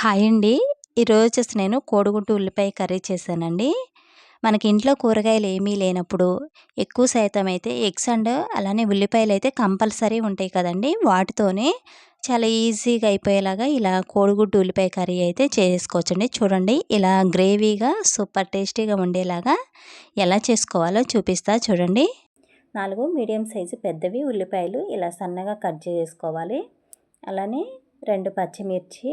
Hi అండి. ఈరోజు వచ్చేసి నేను కోడిగుడ్డు ఉల్లిపాయ కర్రీ చేశానండి. మనకి ఇంట్లో కూరగాయలు ఏమీ లేనప్పుడు ఎక్కువ శాతం అయితే ఎగ్స్ అండ్ అలానే ఉల్లిపాయలు అయితే కంపల్సరీ ఉంటాయి కదండి. వాటితోనే చాలా ఈజీగా అయిపోయేలాగా ఇలా కోడిగుడ్డు ఉల్లిపాయ కర్రీ అయితే చేసుకోవచ్చండి. చూడండి ఇలా గ్రేవీగా సూపర్ టేస్టీగా ఉండేలాగా ఎలా చేసుకోవాలో చూపిస్తా చూడండి. నాలుగు మీడియం సైజు పెద్దవి ఉల్లిపాయలు ఇలా సన్నగా కట్ చేసుకోవాలి. అలానే రెండు పచ్చిమిర్చి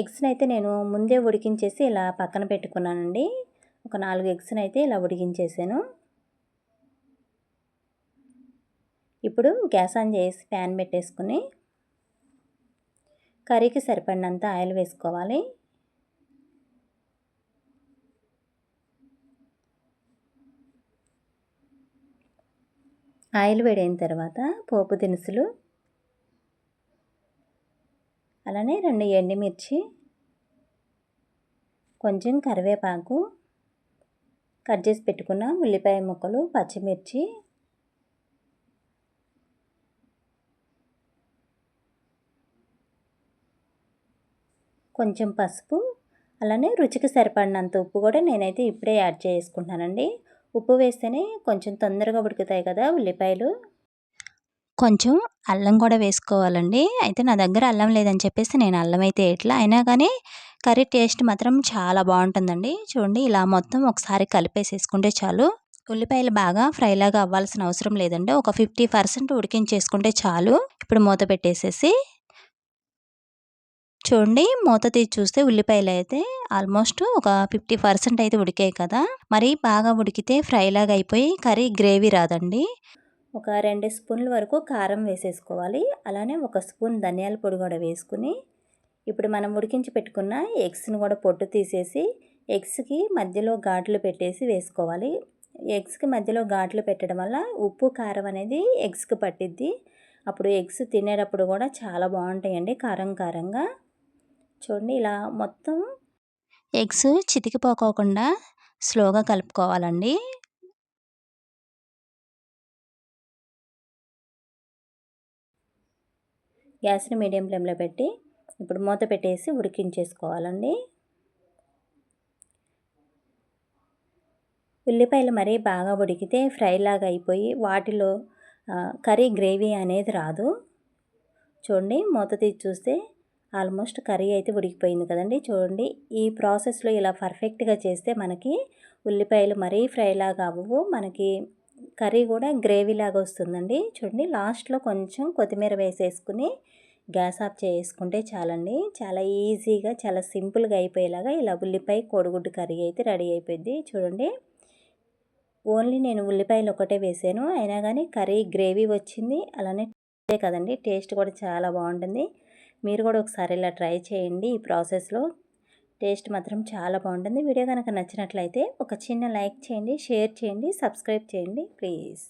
ఎగ్స్ని అయితే నేను ముందే ఉడికించేసి ఇలా పక్కన పెట్టుకున్నానండి. ఒక నాలుగు ఎగ్స్ని అయితే ఇలా ఉడికించేసాను. ఇప్పుడు గ్యాస్ ఆన్ చేసి ప్యాన్ పెట్టేసుకుని కర్రీకి సరిపడినంత ఆయిల్ వేసుకోవాలి. ఆయిల్ వేడైన తర్వాత పోపు దినుసులు అలానే రెండు ఎండుమిర్చి కొంచెం కరివేపాకు కట్ చేసి పెట్టుకున్న ఉల్లిపాయ ముక్కలు పచ్చిమిర్చి కొంచెం పసుపు అలానే రుచికి సరిపడినంత ఉప్పు కూడా నేనైతే ఇప్పుడే యాడ్ చేసుకుంటానండి ఉప్పు వేస్తేనే కొంచెం తొందరగా ఉడుకుతాయి కదా ఉల్లిపాయలు. కొంచెం అల్లం కూడా వేసుకోవాలండి. అయితే నా దగ్గర అల్లం లేదని చెప్పేసి నేను అల్లం అయితే ఎట్లా అయినా కానీ కర్రీ టేస్ట్ మాత్రం చాలా బాగుంటుందండి. చూడండి ఇలా మొత్తం ఒకసారి కలిపేసేసుకుంటే చాలు. ఉల్లిపాయలు బాగా ఫ్రైలాగా అవ్వాల్సిన అవసరం లేదండి. ఒక ఫిఫ్టీ పర్సెంట్ ఉడికించేసుకుంటే చాలు. ఇప్పుడు మూత పెట్టేసేసి చూడండి మూత తీసి చూస్తే ఉల్లిపాయలు అయితే ఆల్మోస్ట్ ఒక ఫిఫ్టీ పర్సెంట్ అయితే ఉడికాయి కదా. మరి బాగా ఉడికితే ఫ్రైలాగా అయిపోయి కర్రీ గ్రేవీ రాదండి. ఒక రెండు స్పూన్ల వరకు కారం వేసేసుకోవాలి. అలానే ఒక స్పూన్ ధనియాల పొడి కూడా వేసుకుని ఇప్పుడు మనం ఉడికించి పెట్టుకున్న ఎగ్స్ని కూడా పొట్టు తీసేసి ఎగ్స్కి మధ్యలో ఘాట్లు పెట్టేసి వేసుకోవాలి. ఎగ్స్కి మధ్యలో ఘాట్లు పెట్టడం వల్ల ఉప్పు కారం అనేది ఎగ్స్కి పట్టిద్ది. అప్పుడు ఎగ్స్ తినేటప్పుడు కూడా చాలా బాగుంటాయండి కారం కారంగా. చూడండి ఇలా మొత్తం ఎగ్స్ చితికిపోకోకుండా స్లోగా కలుపుకోవాలండి. గ్యాస్ని మీడియం ఫ్లేమ్లో పెట్టి ఇప్పుడు మూత పెట్టేసి ఉడికించేసుకోవాలండి. ఉల్లిపాయలు మరీ బాగా ఉడికితే ఫ్రైలాగా అయిపోయి వాటిలో కర్రీ గ్రేవీ అనేది రాదు. చూడండి మూత తీసి చూస్తే ఆల్మోస్ట్ కర్రీ అయితే ఉడికిపోయింది కదండి. చూడండి ఈ ప్రాసెస్లో ఇలా పర్ఫెక్ట్గా చేస్తే మనకి ఉల్లిపాయలు మరీ ఫ్రైలాగా అవ్వవు. మనకి కర్రీ కూడా గ్రేవీ లాగా వస్తుందండి. చూడండి లాస్ట్లో కొంచెం కొత్తిమీర వేసేసుకుని గ్యాస్ ఆఫ్ చేసుకుంటే చాలండి. చాలా ఈజీగా చాలా సింపుల్గా అయిపోయేలాగా ఇలా ఉల్లిపాయ కోడిగుడ్డు కర్రీ అయితే రెడీ అయిపోయింది. చూడండి ఓన్లీ నేను ఉల్లిపాయలు ఒకటే వేసాను. అయినా కానీ కర్రీ గ్రేవీ వచ్చింది. అలానే కదండి టేస్ట్ కూడా చాలా బాగుంటుంది. మీరు కూడా ఒకసారి ఇలా ట్రై చేయండి ఈ ప్రాసెస్లో. టేస్ట్ మాత్రం చాలా బాగుంటుంది. వీడియో కనుక నచ్చినట్లయితే ఒక చిన్న లైక్ చేయండి షేర్ చేయండి సబ్స్క్రైబ్ చేయండి ప్లీజ్.